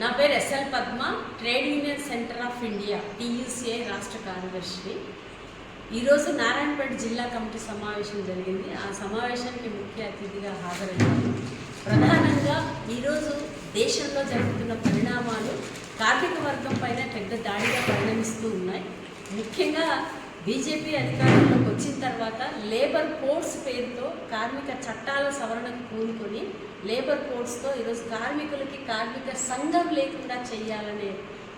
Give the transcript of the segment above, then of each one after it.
నా పేరు S L Padma trade union centre of India TUCI రాష్ట్ర కార్యదర్శిని. ఈరోజు నారాయణపేట జిల్లా కమిటీ సమావేశం జరిగింది. ఆ సమావేశానికి ముఖ్య అతిథిగా హాజరయ్యాను ప్రధానంగా ఈరోజు దేశంలో జరుగుతున్న పరిణామాలు కార్మిక వర్గం పైన పెద్ద దాడిగా పరిణమిస్తూ ఉన్నాయి. ముఖ్యంగా బీజేపీ అధికారంలోకి వచ్చిన తర్వాత లేబర్ కోడ్స్ పేరుతో కార్మిక చట్టాల సవరణకు కూనుకొని లేబర్ కోడ్స్తో ఈరోజు కార్మికులకి కార్మిక సంఘం లేకుండా చేయాలనే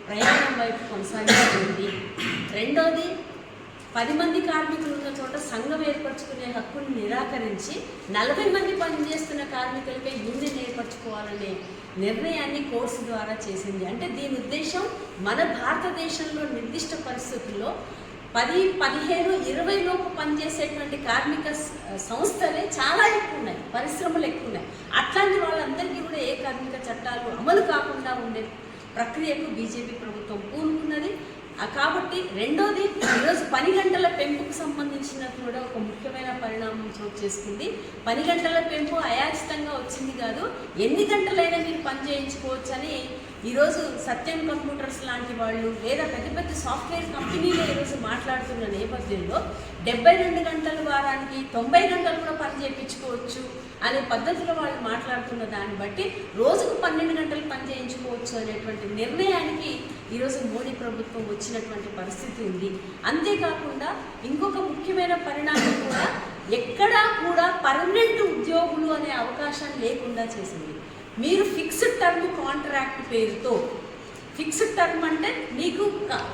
ప్రయాణం వైపు కొనసాగుతుంది రెండోది పది మంది కార్మికులు ఉన్న చోట సంఘం ఏర్పరచుకునే హక్కుని నిరాకరించి నలభై మంది పనిచేస్తున్న కార్మికులపై యూనియన్ ఏర్పరచుకోవాలనే నిర్ణయాన్ని కోర్సు ద్వారా చేసింది. అంటే దీని ఉద్దేశం మన భారతదేశంలో నిర్దిష్ట పరిస్థితుల్లో పది పదిహేను ఇరవై లోపు పనిచేసేటువంటి కార్మిక సంస్థలే చాలా ఎక్కువ ఉన్నాయి పరిశ్రమలు ఎక్కువ ఉన్నాయి అట్లాంటి వాళ్ళందరికీ కూడా ఏ కార్మిక చట్టాలు అమలు కాకుండా ఉండే ప్రక్రియకు బీజేపీ ప్రభుత్వం పూనుకున్నది. కాబట్టి రెండోది ఈరోజు పని గంటల పెంపుకు సంబంధించిన కూడా ఒక ముఖ్యమైన పరిణామం చోటు చేసుకుంది. పని గంటల పెంపు అయాచితంగా వచ్చింది కాదు ఎన్ని గంటలైనా మీరు పని చేయించుకోవచ్చు అని ఈరోజు సత్యం కంప్యూటర్స్ లాంటి వాళ్ళు లేదా పెద్ద పెద్ద సాఫ్ట్వేర్ కంపెనీలు ఈరోజు మాట్లాడుతున్న నేపథ్యంలో డెబ్బై రెండు గంటల వారానికి తొంభై గంటలు కూడా పని చేయించుకోవచ్చు అనే పద్ధతిలో వాళ్ళు మాట్లాడుతున్న దాన్ని బట్టి రోజుకు పన్నెండు గంటలు పని చేయించుకోవచ్చు అనేటువంటి నిర్ణయానికి ఈరోజు మోడీ ప్రభుత్వం వచ్చినటువంటి పరిస్థితి ఉంది. అంతేకాకుండా ఇంకొక ముఖ్యమైన పరిణామం కూడా ఎక్కడా కూడా పర్మనెంట్ ఉద్యోగులు అనే అవకాశం లేకుండా చేసింది. మీరు ఫిక్స్డ్ టర్మ్ కాంట్రాక్ట్ పేరుతో ఫిక్స్డ్ టర్మ్ అంటే నీకు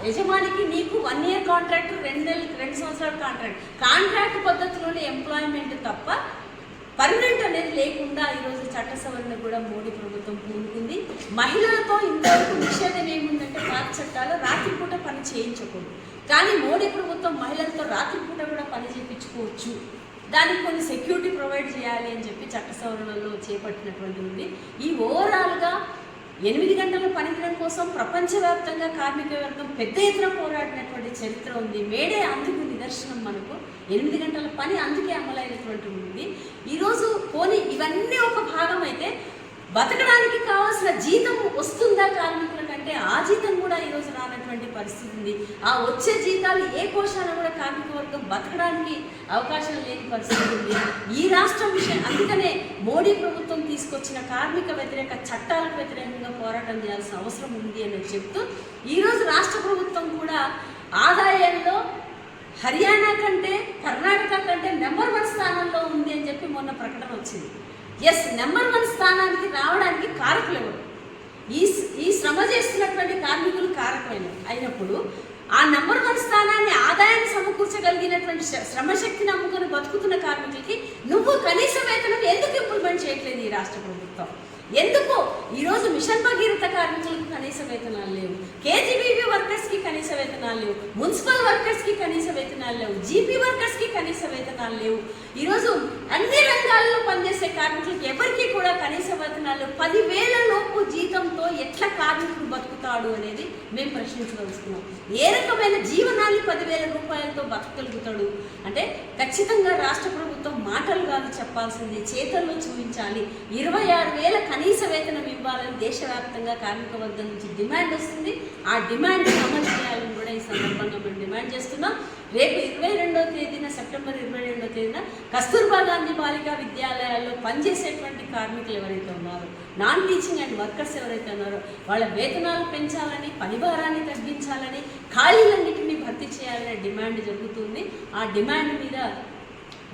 యజమానికి నీకు వన్ ఇయర్ కాంట్రాక్ట్ రెండు నెలలు రెండు సంవత్సరాల కాంట్రాక్ట్ కాంట్రాక్ట్ పద్ధతిలోనే ఎంప్లాయ్మెంట్ తప్ప పర్మనెంట్ అనేది లేకుండా ఈరోజు చట్ట సవరణ కూడా మోడీ ప్రభుత్వం పూనుకుంది. మహిళలతో ఇంతవరకు నిషేధం ఏముందంటే పాత చట్టాలు రాత్రిపూట పని చేయించకూడదు. కానీ మోడీ ప్రభుత్వం మహిళలతో రాత్రిపూట కూడా పని చేయించుకోవచ్చు. దానికి కొన్ని సెక్యూరిటీ ప్రొవైడ్ చేయాలి అని చెప్పి చట్ట సవరణలో చేపట్టినటువంటి ఉంది. ఈ ఓవరాల్గా ఎనిమిది గంటల పనిదినం కోసం ప్రపంచవ్యాప్తంగా కార్మిక వర్గం పెద్ద ఎత్తున పోరాడినటువంటి చరిత్ర ఉంది. మేడే అందుకు నిదర్శనం మనకు. ఎనిమిది గంటల పని అందుకే అమలైనటువంటి ఉంది. ఈరోజు పోనీ ఇవన్నీ ఒక భాగం అయితే బతకడానికి కావాల్సిన జీతం వస్తుందా కార్మికుల కంటే? ఆ జీతం కూడా ఈరోజు రానటువంటి పరిస్థితి ఉంది. ఆ వచ్చే జీతాలు ఏ కోశాన కూడా కార్మిక వర్గం బతకడానికి అవకాశం లేని పరిస్థితి ఉంది. ఈ రాష్ట్రం విషయం అందుకనే మోడీ ప్రభుత్వం తీసుకొచ్చిన కార్మిక వ్యతిరేక చట్టాలకు వ్యతిరేకంగా పోరాటం చేయాల్సిన అవసరం ఉంది అని చెప్తూ ఈరోజు రాష్ట్ర ప్రభుత్వం కూడా ఆదాయంలో హర్యానా కంటే కర్ణాటక కంటే నెంబర్ వన్ స్థానంలో ఉంది అని చెప్పి మొన్న ప్రకటన వచ్చింది. ఎస్ నెంబర్ వన్ స్థానానికి రావడానికి కారకులు ఎవరు ఈ ఈ శ్రమ చేస్తున్నటువంటి కార్మికులు కారకమైన అయినప్పుడు ఆ నెంబర్ వన్ స్థానాన్ని ఆదాయాన్ని సమకూర్చగలిగినటువంటి శ్రమశక్తిని అమ్ముకొని బతుకుతున్న కార్మికులకి నువ్వు కనీస వేతనం ఎందుకు ఇంప్లిమెంట్ చేయట్లేదు ఈ రాష్ట్ర ప్రభుత్వం? ఎందుకు? ఈరోజు మిషన్ భగీరథ కార్మికులకు కనీస వేతనాలు లేవు. కేజీబీబీ వర్కర్స్కి కనీస వేతనాలు లేవు. మున్సిపల్ వర్కర్స్కి కనీస వేతనాలు లేవు. జీపీ వర్కర్స్కి కనీస వేతనాలు లేవు. ఈరోజు అన్ని రంగాల్లో పనిచేసే కార్మికులకు ఎవరికి కూడా కనీస వేతనాలు లేవు. పదివేల లోపు జీతంతో ఎట్లా కార్మికుడు బతుకుతాడు అనేది మేము ప్రశ్నించదలుచుకున్నాం. ఏ రకమైన జీవనాన్ని పదివేల రూపాయలతో బతకగలుగుతాడు? అంటే ఖచ్చితంగా రాష్ట్ర ప్రభుత్వం మాటలు కాదు చెప్పాల్సింది చేతల్లో చూపించాలి. ఇరవై ఆరు వేల కనీస వేతనం ఇవ్వాలని దేశవ్యాప్తంగా కార్మిక వర్గం నుంచి డిమాండ్ వస్తుంది. ఆ డిమాండ్ అమలు చేయాలని కూడా ఈ సందర్భంగా మేము డిమాండ్ చేస్తున్నాం. రేపు ఇరవై రెండవ తేదీన సెప్టెంబర్ ఇరవై రెండవ తేదీన కస్తూర్బా గాంధీ బాలికా విద్యాలయాల్లో పనిచేసేటువంటి కార్మికులు ఎవరైతే ఉన్నారో నాన్ టీచింగ్ అండ్ వర్కర్స్ ఎవరైతే ఉన్నారో వాళ్ళ వేతనాలు పెంచాలని పని భారాన్ని తగ్గించాలని ఖాళీలన్నింటినీ భర్తీ చేయాలనే డిమాండ్ జరుగుతుంది. ఆ డిమాండ్ మీద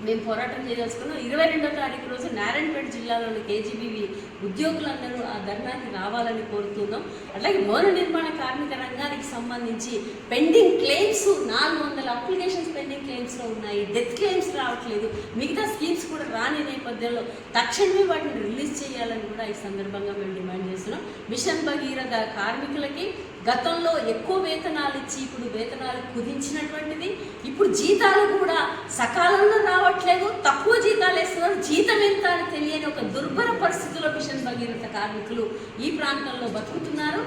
మేము పోరాటం చేయదలుచుకున్నాం. ఇరవై రెండో తారీఖు రోజు నారాయణపేట జిల్లాలోని కేజీబీవి ఉద్యోగులందరూ ఆ ధర్నాకి రావాలని కోరుతున్నాం. అట్లాగే భవన నిర్మాణ కార్మిక రంగానికి సంబంధించి పెండింగ్ క్లెయిమ్స్ నాలుగు వందల అప్లికేషన్స్ పెండింగ్ క్లెయిమ్స్లో ఉన్నాయి. డెత్ క్లెయిమ్స్ రావట్లేదు. మిగతా స్కీమ్స్ కూడా రాని నేపథ్యంలో తక్షణమే వాటిని రిలీజ్ చేయాలని కూడా ఈ సందర్భంగా మేము డిమాండ్ చేస్తున్నాం. మిషన్ భగీరథ కార్మికులకి గతంలో ఎక్కువ వేతనాలు ఇచ్చి ఇప్పుడు వేతనాలు కుదించినటువంటిది ఇప్పుడు జీతాలు కూడా సకాలంలో రావట్లేదు తక్కువ జీతాలు వేస్తున్నారు జీతం ఎంత అని తెలియని ఒక దుర్భర పరిస్థితుల్లో మిషన్ భగీరథ కార్మికులు ఈ ప్రాంతంలో బతుకుతున్నారు.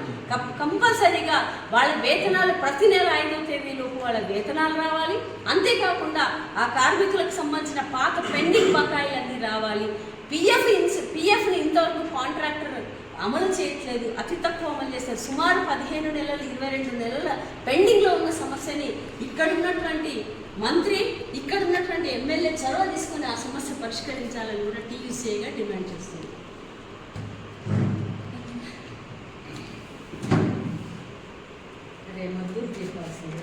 కంపల్సరీగా వాళ్ళ వేతనాలు ప్రతి నెల ఐదో తేదీలోపు వాళ్ళ వేతనాలు రావాలి. అంతేకాకుండా ఆ కార్మికులకు సంబంధించిన పాత పెండింగ్ బకాయిలన్నీ రావాలి. పిఎఫ్ ఇన్స్ పిఎఫ్ని ఇంతవరకు కాంట్రాక్టర్ అమలు చేయట్లేదు అతి తక్కువ అమలు చేస్తారు. సుమారు పదిహేను నెలలు ఇరవై రెండు నెలల పెండింగ్లో ఉన్న సమస్యని ఇక్కడ ఉన్నటువంటి మంత్రి ఇక్కడ ఉన్నటువంటి ఎమ్మెల్యే చొరవ తీసుకుని ఆ సమస్య పరిష్కరించాలని కూడా టీయూసీఐగా డిమాండ్ చేస్తుంది రేపు చెప్పాల్సింది